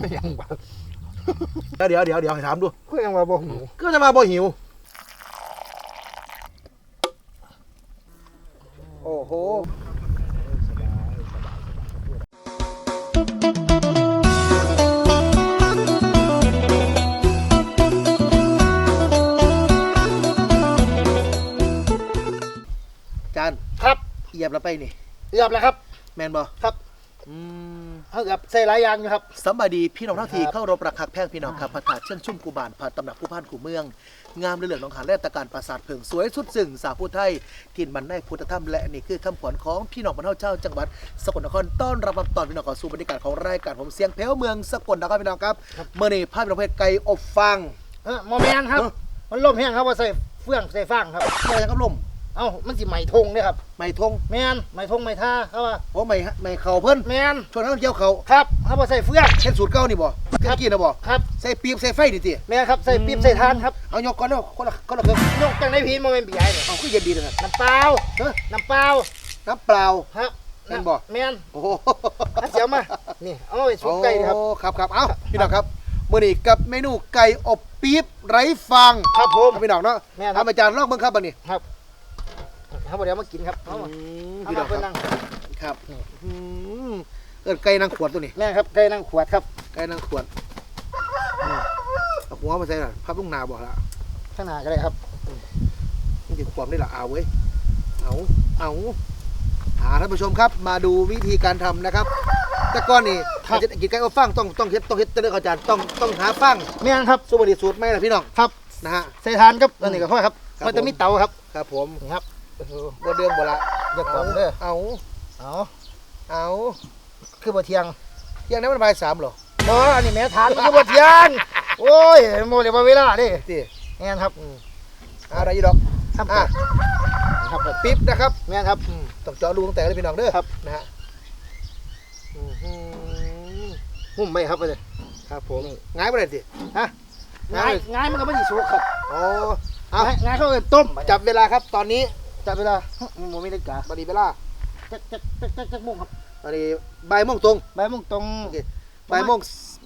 ไม่ยังบ่เดี๋ยวเดี๋ยวเดี๋ยวให้ถามดูคุยกันว่าบ่หูก็จะมาบ่หิว โอ้โหจานครับเหยียบแล้วไปนี่เอือบแล้วครับ แมนบ่ครับ อืม เขาเอือบใส่หลายอย่างอยู่ครับ สำบายดีพี่น้องทั้งทีครับเข้ารบรักคักแพงพี่น้องครับพระธาตุเชื่องชุ่มกูบานผ่านตำหนักผู้พานขู่เมือง งามเรื่องหนองหานและตะการปราสาทเพิงสวยสุดซึ่งสาวผู้ไทยถิ่นมันในพุทธธรรมและนี่คือคำขวัญของพี่น้องบรรเทาเจ้าจังหวัดสกลนครต้อนรับตอนพี่น้องเข้าสู่บรรยากาศของรายการผมเสียงแผ่วเมืองสกลนครพี่น้องครับเมื่อนี้ภาพพี่น้องเพชรไก่อบฟังเออหมอแมนครับเอ้ามันล่มแห้งครับว่าใส่เฟื่องใส่ฟางครับเมื่อยังกับลม เอ้ามันสิไหมทงเนี่ยครับไม่ทงแมนไหมทงไหมท่าเขาว่าโอ้ไม่ไม่เข่าเพิ่นแมนชวนนักท่องเที่ยวเขาครับเขาบอกใส่เฟื่องเช่นสูตรเก้านี่บ่เช่นกี้นะบ่ครับใส่ปี๊บใส่ไฟดิติแมนครับใส่ปี๊บใส่ทานครับเอายกก่อนแล้วคนละคนละเครื่องยกจังในพีนมาเป็นปีใหญ่เนี่ยเอาขึ้นเย็นดีเลยนะน้ำเปล่าเฮ้ยน้ำเปล่าน้ำเปล่าครับแม่นบ่แมนโอ้โหอันเสียวมานี่เอามาไปซุปไก่นะครับโอ้ครับครับเอ้าพี่น้องครับมื้อนี้กับเมนูไก่อบปี๊บไร้ฟางครับผมครับพี่น้องเนาะแม่นครับทำอาจารย์ลองเบิ่งครับบัดนี้ครับ เขาบอกเดี๋ยวมากินครับเอามาเอาพี่น้มาองเพื่อนครันั่บงครับอืมเอิ้นไก่นางขวดตัวนี้แม่ครับไก่นั่งขวดครับไก่นางขวดอืมเอาหัวมาใส่ล่ะพับลุงนาบ่ล่ะข้างหน้าก็ได้ครับมันสิความได้ล่ะเอาเว้ยเอาเอาหาท่านผู้ชมครับ มาดูวิธีการทำนะครับ แต่ก่อนนี่ครับถ้าจะกินไก่อบฟางต้องต้องเฮ็ดต้องเฮ็ดเด้ออาจารย์ต้องต้องหาฟางแม่นครับสูบดีสูตรไหมล่ะพี่น้องครับนะฮะ ใส่ทานครับอันนี้ก็ค่อยครับครับมันจะผม มีเตาครับ ครับผม นี่ครับโอ้โห บ่เดืองบ่ละอย่าความเด้อ เอาเอาเอาคือบ่เทียงเที่ยงนั้นมันบ่ายสามเหรอบ่อันนี้แม่ทานมันคือบ่เทียงโอ้ยโมเดลเวลาเดิที่แม่นครับอะไรอยู่ดอกครับอะครับปิ๊บนะครับแม่นครับอืมต้องเจาะรูตั้งแต่เลยพี่น้องเด้อครับนะฮะอื้อหือหุ่มไม่ครับไปเลยครับผมง่ายไปเลยสิฮะง่ายง่ายมันก็ไม่ได้สุกครับอ๋อเอาง่ายง่ายเขาเลยต้มจับเวลาครับตอนนี้ จับเวลาโมมีนาฬิกาบัดนี้เวลาจักจักจักจักจักโมงครับบัดนี้บ่ายโมงตรงบ่ายโมงตรงโอเคบ่ายโมง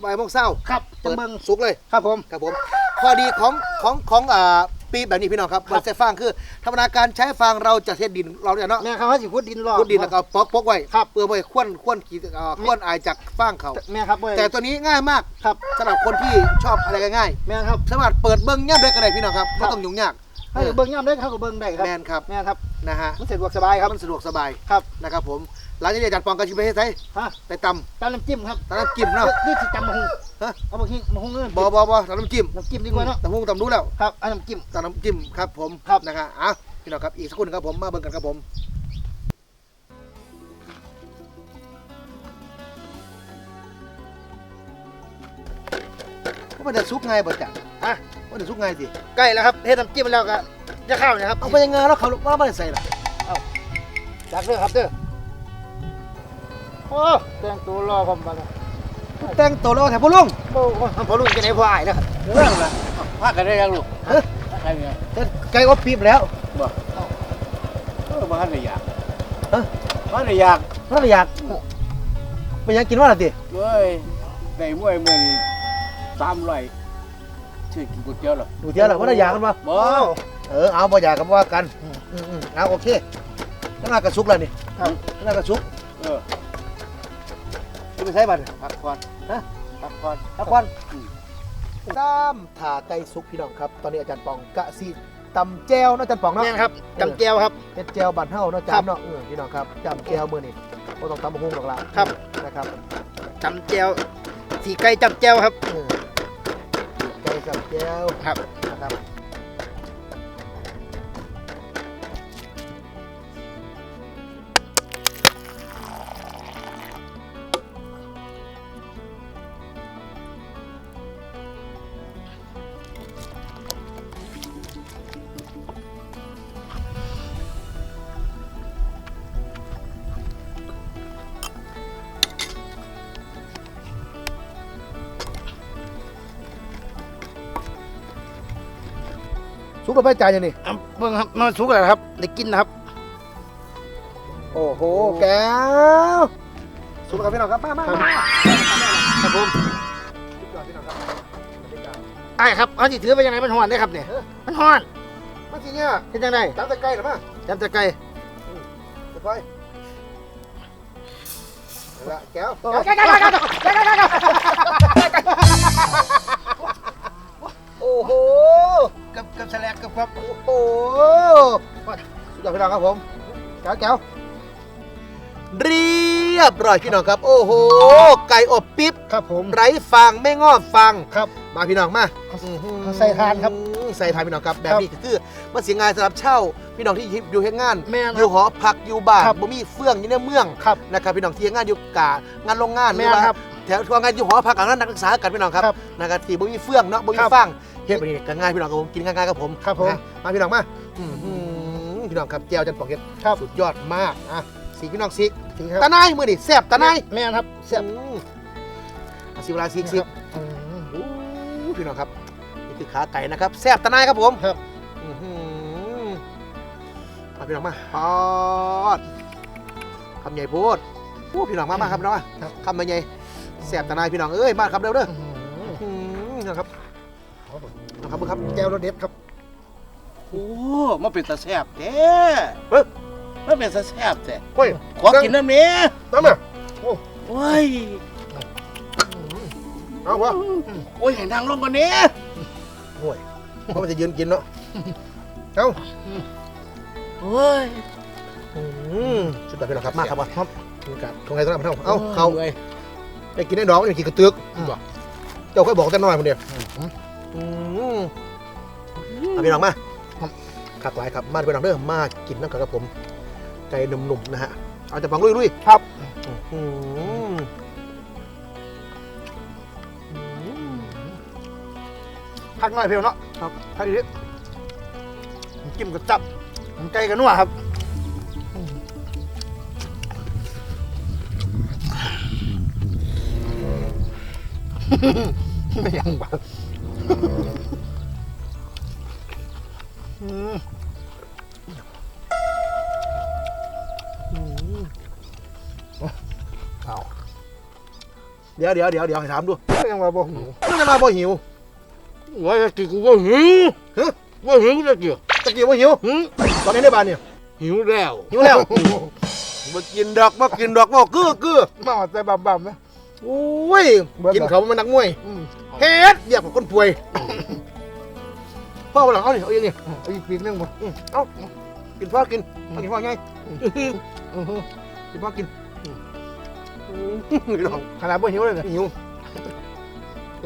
บ่ายโมงเช้าครับจัเปิงดเบิ่งสุกเลยครับผมครับผมข้อดีของของของอ่าปีแบบนี้พี่น้องครับครับบนใช้ฟางคือธรรมดาการใช้ฟางเราจะเทดินเราเนี่ยเนาะแม่เขาเขาสิขุดดินรอบขุดดินแล้วก็ปอกปอกไว้ครับเพื่อไว้ควนควนขีดอ่าควนอายจากฟางเขาแม่ครับบ่ได้แต่ตัวนี้ง่ายมากครับสำหรับคนที่ชอบอะไรง่ายแม่ครับๆสามารถเปิดเบิ้งย่ำได้ก็ได้พี่น้องครับครัไม่บต้องยุ่งยาก ให้เบิ่งย่ำได้เขาก็เบิ่งได้ครับแมนครับแม่ครับนะฮะมันสะดวกสบายครับมันสะดวกสบาย ครับ นะครับผม หลังจากนี้อาจารย์ปองกันชิมไปให้ไทยฮะไปตตามน้ำจิ้มครับำตำน้ำจิ้มเนาะนี่สิตำมะฮุงฮะเอามะฮุงมะฮุงเงินบอบอบอตำน้ำจิ้มน้ำจิ้มดีกว่าเนาะตำหุ้งตำรู้แล้วครับเอาน้ำจิ้มตำน้ำจิ้มครับผมครับนะครับอะพี่น้องครับอีกสักครู่หนึงครับผมมาเบิ่งกันครับผมว่ามันจะซุกไงบ่จ๊ะฮะ ว่าจะซุกไงสิใกล้แล้วครับเฮ็ดน้ำจิ้มแล้วก็จะเข้าเนี่ยครับเอาไปยังไงแล้วเขาว่าไม่ได้ใส่ล่ะจากเด้อครับเด้อโอ้แต่งตัวรอผมมาแล้วแต่งตัวแล้วแถวพวกลุงโอ้โหพอรุ่นจะไหนพออายนะครับเรื่องอะไรพากันได้ยังลูกเฮ้ยใช่ไงไก่อบปี๊บแล้วเออบ้านไหนอยากฮะบ้านไหนอยากน่าจะอยากไปยังกินว่าอะไรสิเว้ยได้มวยมือนี่สามร้อย ชื่อกินก๋วยเตี๋ยวหรอดูเที่ยวหรอว่าน่าอยากกันปะบ่เออเอาบ่อยากกันว่ากันอืมอืมอืมเอาโอเคนั่นน่ากระซุกแล้วนี่ครับ นั่นน่ากระซุกเออจะไปใช้บัตรพักผ่อนฮะพักผ่อนทักวันน้ำถ่าไก่ซุกพี่น้องครับ ตอนนี้อาจารย์ปองกะซีตำแจวเนาะอาจารย์ปองเนาะ แม่นครับจำแจวครับเป็นแจวบันเท่าเนาะครัจาบนเนาะเออพี่น้องครับจำแจวมือนี่ก็ต้องตำบักหุ่งหรอกล่ะครับ นะครับจำแจวสีไก่จำแจวครับเออไก่จำแจวครับ นะครับ ซุปเราไปจานยังนี่อะเบิ่งครับมันสุกแล้วครับได้กินนะครับ โอ้โห แก้ว สุกแล้วครับพี่น้องครับมามาครับมาผมสุดยอดพี่น้องครับบรรยากาศไอ้ครับเอาสิถือไปยังไงมันฮ้อนได้ครับเนี่ยมันฮ้อนมาทีเนี้ยเป็นจังไดจับตะไคร้หรือมั้งจำตะไคร้ตะไคร้นั่นละแก้วโแก้วแก้วเรียบร้อยพี่น้องครับ โอ้โห ไก่อบปิ๊บครับผมไร้ฟางไม่งอบฟางครับ มาพี่น้องมาใส่ทานครับใส่ทานพี่น้องครับแบบนี้ก็คือมันเสียงานสำหรับเช่าพี่น้องที่อยู่เฮ็ดงานแม่นอยู่หอพักอยู่บ้านครับบ่มีเฟื่องอยู่ในเมืองครับนะครับพี่น้องที่เฮ็ดงานอยู่กะงานโรงงานแม่นหอว่าครับแถวทัวร์งานอยู่หอพักกับงานนักศึกษากันพี่น้องครับครับนะครับที่บ่มีเฟื่องเนาะบ่มีครับฟางเฮ็ดแบบนี้ก็ง่ายพี่น้องครับผมกินง่ายๆครับผมครับผมนะมาพี่น้องมาอื้อหือ พี่น้องครับแจวจันปอกเฮ็ดครับสุดยอดมากอะสีพี่น้องซิกจริงครับตาหนายมื้อนี่แซ่บตาหนายแม่นครับเสียบอืมอะสิเวลาซิกซิกอืมโอ้พี่น้องครับนี่คือขาไก่นะครับแซ่บตะนายครับผมครับ อื้อหือมาพี่น้องมาปอดคำใหญ่โพดโอ้พี่น้องมามาครับพี่น้องมาครับคำใหญ่แซ่บตะนายพี่น้องเอ้ยมาครับเร็วเด้ออืมอื้อหือนะครับนะครับเบิ่งครับแก้วรสเด็ดครับ โอ้มาเป็นตาแซ่บแท้เฮ้ยมาเป็นตาแซ่บแท้เฮ้ยขอกินน้ำเนี้ยน้ำอะโอ้ยเอาวะโอ้ยให้นางลงก่อนเนี้ยโอ้ยเพราะมันจะยืนกินเนาะเอาโอ้ยอื้อสุดยอดพี่น้องครับมาครับมาครับบรรยากาศของไงสำหรับเราเอาเขาอ้ยได้กินได้ดอกไม่ได้กินกระตึกเจ้าค่อยบอกแต่น้อยคนเดียวอืมเอาพี่น้องมา ขักหลายครับ มาพี่น้องเด้อมากินน้ำกันกับผมใจหนุ่มๆนะฮะ เอาจะฟังลุยลุยครับอืมพักหน่อยเพียวเนาะครับพักอีกนิดจิ้มกับจับมันไก่กับนัวครับไม่ยังบ้าอืมเอา ดี๋ยวเดี๋ยวเดี๋ยวเดี๋ยวให้ถามดูก็ยังว่าบ่หิวนี่จะมาบ่หิวว่าจะกินกูก็หิวฮะว่าหิวจะกินตะกี้บ่หิวหืมตอนนี้ในบ้านเนี่ยหิวแล้วหิวแล้วมากินดอกมากินดอกมากื้อกื้อมาแต่บับบับๆนะโอ้ยเบิดเหรอกินเขามันนักมวยอืมเฮ็ดเรียกว่าคนป่วยพ่อมาหลังเอาดิเอาอย่างนี้เอาอีกปีกหนึงบ่อืมเอากินพ่อกินเอากินพ่อไงอือฮึกินพ่อกินอืม พี่น้องขนาดบ่หิวเลยเนี่ยหิว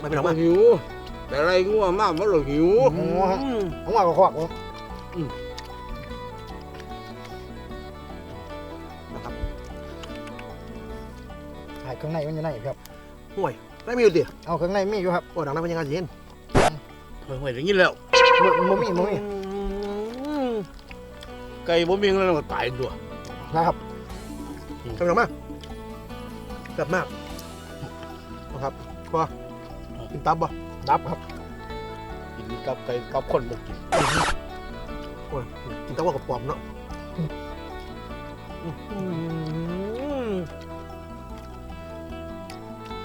มาพี่น้องมาหิว แต่อะไรงัวมากมันหรอหิวโอ้โหอืมผมว่าก็ควักบ่นะครับไอ้ข้างในมันอยู่ไหนครับห่วยได้มีอยู่ดิเอาข้างในมีอยู่ครับโอ้ดังนั้นมันยังไงสิเห็นเฮ้ยอย่างนี้แล้วบ่บ่มีบ่มีอืมไก่บ่มีแล้วก็ตายตัวนะครับทำไมน้องมา แบบมากนะครับพอกินตับบ่ดับครับกินกับไก่กับคนบ่กินโอ้ยกินตับว่ากับปอมเนาะอืม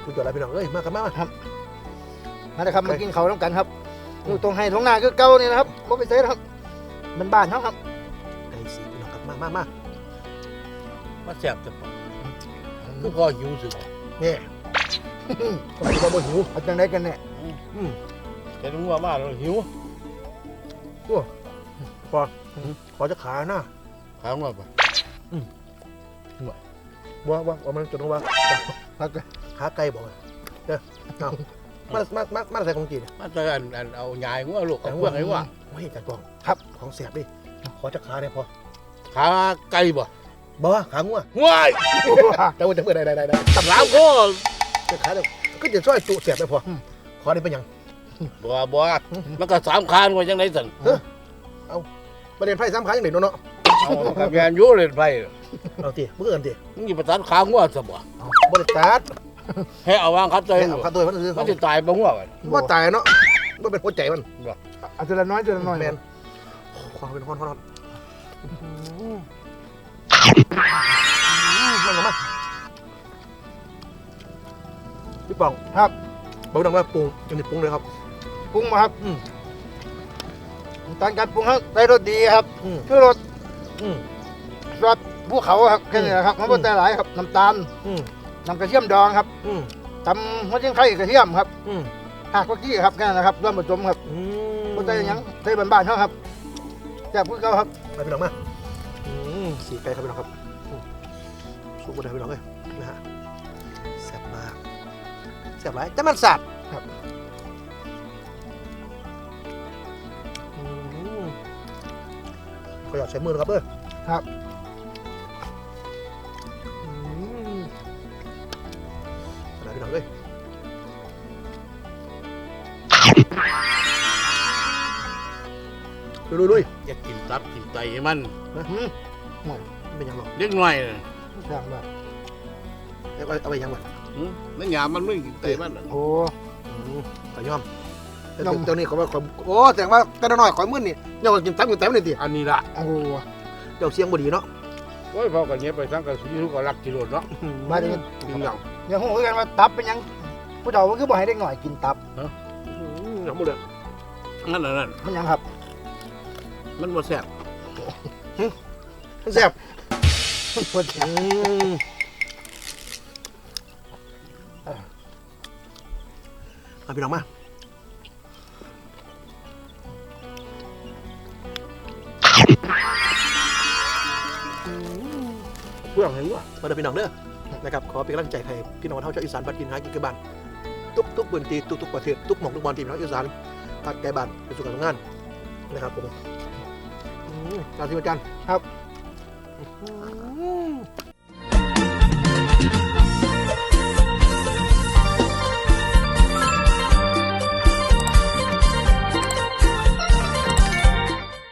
คุณจอดอะไรพี่น้องเอ้ยมาครับมามามาเด้อครับมากินข้าวน้ำกันครับอยู่ตรงไห้ตรงนาคือเก่านี่นะครับบ่ไปเซ่นะครับ มันบ้านเฮาครับไก่สีพี่น้องครับมามามามาแซ่บจัง คือพอหิวสิบ่เนี่ยคนที่ว่าบ่หิวเอาจังไดกันแน่อืมแต่งัวมากแล้วหิวพอขอจะขาหน้าถามว่าบ่ว่าว่าว่ามันจดลงว่าพักเลยขาไก่บอกว่าเด้อเอามามามามาใส่ของจีนมาแต่อันอันเอายายงัวลูกเอาเพื่อนไอ้ว่าโอ้ยจัดกองครับของเสียบดิขอจะขาเนี่ยพอขาไก่บ่ บ่ขางัวว้ายแต่ว่าจะเมื่อใดใดใดใดตำรามก็จะขาเดียวก็จะช่วยตุเสียบได้พอขอได้เป็นหยังบ่บ่มันก็สามคานว่าจังได๋สั่นประเด็นไพ่สามขาอย่างเด็ดเนาะเอากับยานอยู่เลยไปเอาทีเมื่อเอินทีมึงสิประสานขางัวซะบ่บริการให้เอาวางคัดใจให้เอาขาตัวมันคือมันสิตายบ่งัวบัดว่าตายเนาะว่าเป็นหัวใจมันเอาทีละน้อยทีละน้อยแมนความเป็นฮอนฮอน ฮอนมันมาพี่ปป่องครับบอกพี่น้องว่าปรุงอันนี้ปรุงเลยครับปรุงมาครับอืมตอนการปรุงครับได้รสดีครับอืมคือรสอืมรสภูเขาครับแค่นี้นะครับอืมันมบ่แต่หลายครับน้ำตาลอืมน้ำกระเทียมดองครับอืมตำหัวเชียงไข่กระเทียมครับอืมหากผักชีครับแค่นั้นนะครับร่วมผสมครับอืมบ่แต่หยังใส่บ้านๆเขาครับแซ่บคือเก่าครับไปพี่น้องมาอืม สีไก่ครับพี่น้องครับอืมสุกหมดเลยพี่น้องเลยนะฮะแซ่บมากแซ่บไรแต่มันสับครับอืมขออยากใช้มือนะครับเด้อครับอืมอะไรพี่น้องเลยลุยลุยอยากกินตับกินไตให้มันหืม ๆมันเป็นยังหรอเล็กน้อยน่ะแซ่บมากเอาไปเอาไปยังไงหึนั่นหยามมันไม่กินไตมันน่ะโอ้ ขอย่อมแต่ย่อมเจ้านี่เขาว่าขอยโอ้แต่ว่าแต่น้อยๆขอยมึนนี่เดี๋ยวกินตับกินตับนี่ดิอันนี้ละโอ้โหเดี๋ยวเสียงบ่ดีเนาะโอ้ยพอกันเนี้ยไปทั้งกระสีทุกกรักกิโลเนาะมาดิกินเหล้ายังหูกันว่าตับเป็นหยังผู้เฒ่ามันคือบ่ให้เด็กหน่อยกินตับอืมหนังหมดเลยนั่นน่ะนั่นมันหยังครับมันบ่แซ่บ แซ่บมันปวดแขอืนมมาพี่น้องมาเพื่อนเห็นว่ามาเด้อพี่น้องเด้อนะครับขอเป็นกำลังใจให้พี่น้องเท่าชาวอีสานบัดกินหากินกันบ้านทุกทุกพื้นที่ทุกทุกประเทศทุกหม่องทุกบอลทีมน้องอีสานพักไกลบ้านไปสู่การทำงานนะครับผมอืมตามที่อาจารย์ครับ อืม